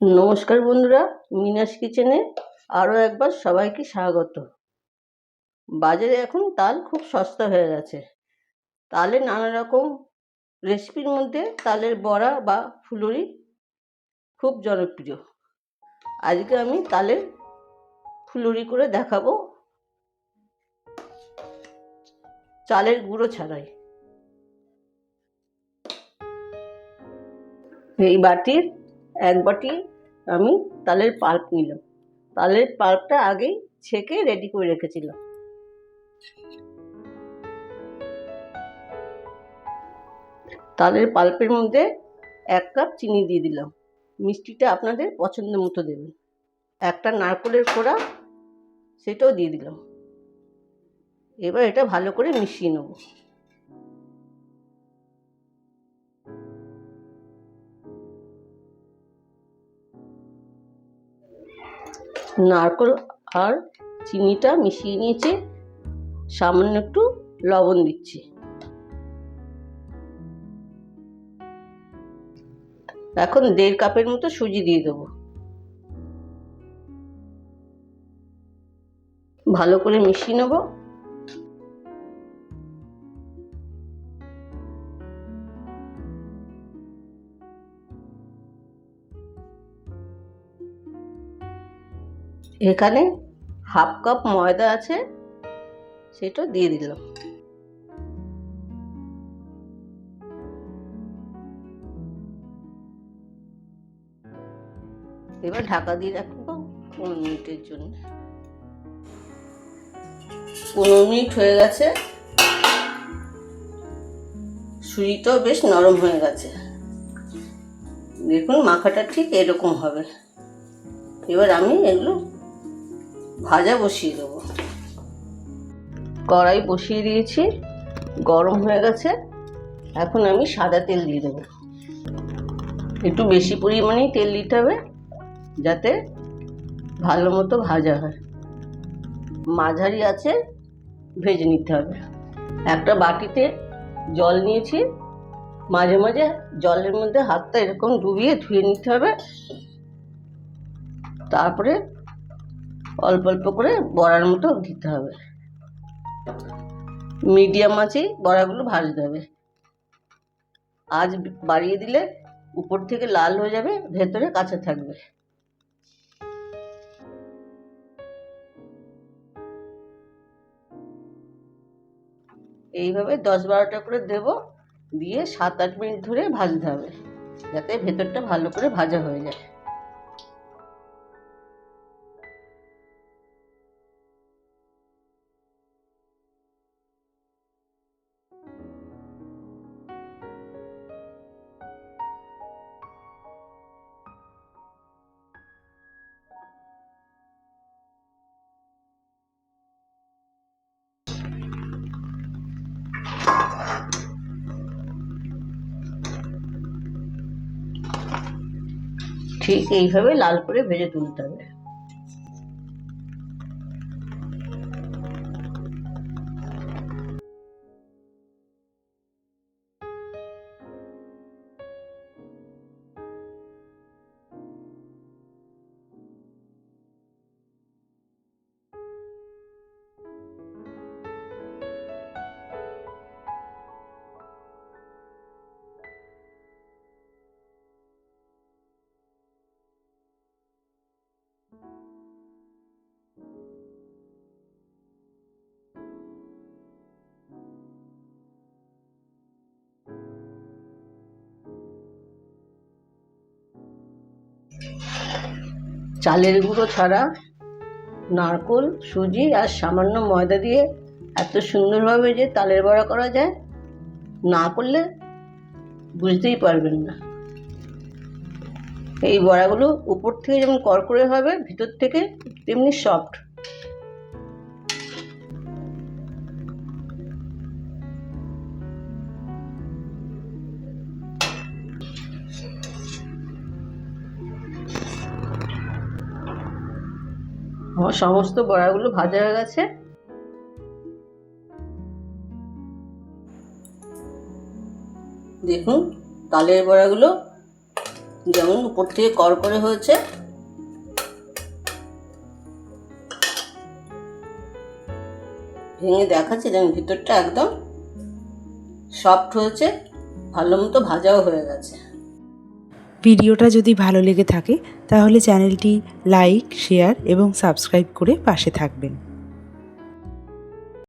নমস্কার বন্ধুরা, মিনাস কিচেনে আরও একবার সবাইকে স্বাগত। বাজারে এখন তাল খুব সস্তা হয়ে গেছে। তালে নানা রকম রেসিপির মধ্যে তালের বড়া বা ফুলুরি খুব জনপ্রিয়। আজকে আমি তালের ফুলুরি করে দেখাবো। চালের গুঁড়ো ছাড়াই। এই বাটির এক বাটি আমি তালের পাল্প নিলাম। তালের পাল্পটা আগেই ছেঁকে রেডি করে রেখেছিলাম। তালের পাল্পের মধ্যে এক কাপ চিনি দিয়ে দিলাম। মিষ্টিটা আপনাদের পছন্দ মতো দেবেন। একটা নারকলের কোড়া সেটাও দিয়ে দিলাম। এবার এটা ভালো করে মিশিয়ে নেব। নারকল আর চিনিটা মিশিয়ে নিয়েছি। সামান্য একটু লবণ দিচ্ছি। এখন দেড় কাপের মতো সুজি দিয়ে দেবো। ভালো করে মিশিয়ে নেব। এখানে হাফ কাপ ময়দা আছে, সেটা দিয়ে দিলাম। এবার ঢাকা দিয়ে রাখব পনেরো মিনিটের জন্য। পনেরো মিনিট হয়ে গেছে। সুজিটাও বেশ নরম হয়ে গেছে। দেখুন, মাখাটা ঠিক এরকম হবে। এবার আমি এগুলো ভাজা বসিয়ে দেবো। কড়াই বসিয়ে দিয়েছি, গরম হয়ে গেছে। এখন আমি সাদা তেল দিয়ে দেবো। একটু বেশি পরিমাণেই তেল দিতে হবে, যাতে ভালো মতো ভাজা হয়। মাঝারি আছে, ভেজে নিতে হবে। একটা বাটিতে জল নিয়েছি। মাঝে মাঝে জলের মধ্যে হাতটা এরকম ডুবিয়ে ধুয়ে নিতে হবে। তারপরে অল্প অল্প করে বড়ার মতো দিতে হবে। মিডিয়াম আঁচেই বড়াগুলো ভাজতে হবে। আজ বাড়িয়ে দিলে উপর থেকে লাল হয়ে যাবে, ভেতরে কাঁচা থাকবে। এইভাবে দশ বারোটা করে দেব, দিয়ে সাত আট মিনিট ধরে ভাজতে হবে, যাতে ভেতরটা ভালো করে ভাজা হয়ে যায়। ঠিক এইভাবে লাল করে ভেজে তুলতে হবে। চালের গুঁড়ো ছাড়া নারকোল, সুজি আর সামান্য ময়দা দিয়ে এত সুন্দরভাবে যে তালের বড়া করা যায়, না করলে বুঝতেই পারবেন না। এই বড়াগুলো উপর থেকে যেমন করকরে হবে, ভিতর থেকে তেমনি সফট আমার সমস্ত বড়াগুলো ভাজা হয়ে গেছে। দেখুন, তালের বড়াগুলো যেমন উপর থেকে কর করে হয়েছে। ভেঙে দেখাচ্ছে যেমন ভিতরটা একদম সফট হয়েছে, ভালো মতো ভাজাও হয়ে গেছে। ভিডিওটা যদি ভালো লেগে থাকে তাহলে চ্যানেলটি লাইক শেয়ার এবং সাবস্ক্রাইব করে পাশে থাকবেন।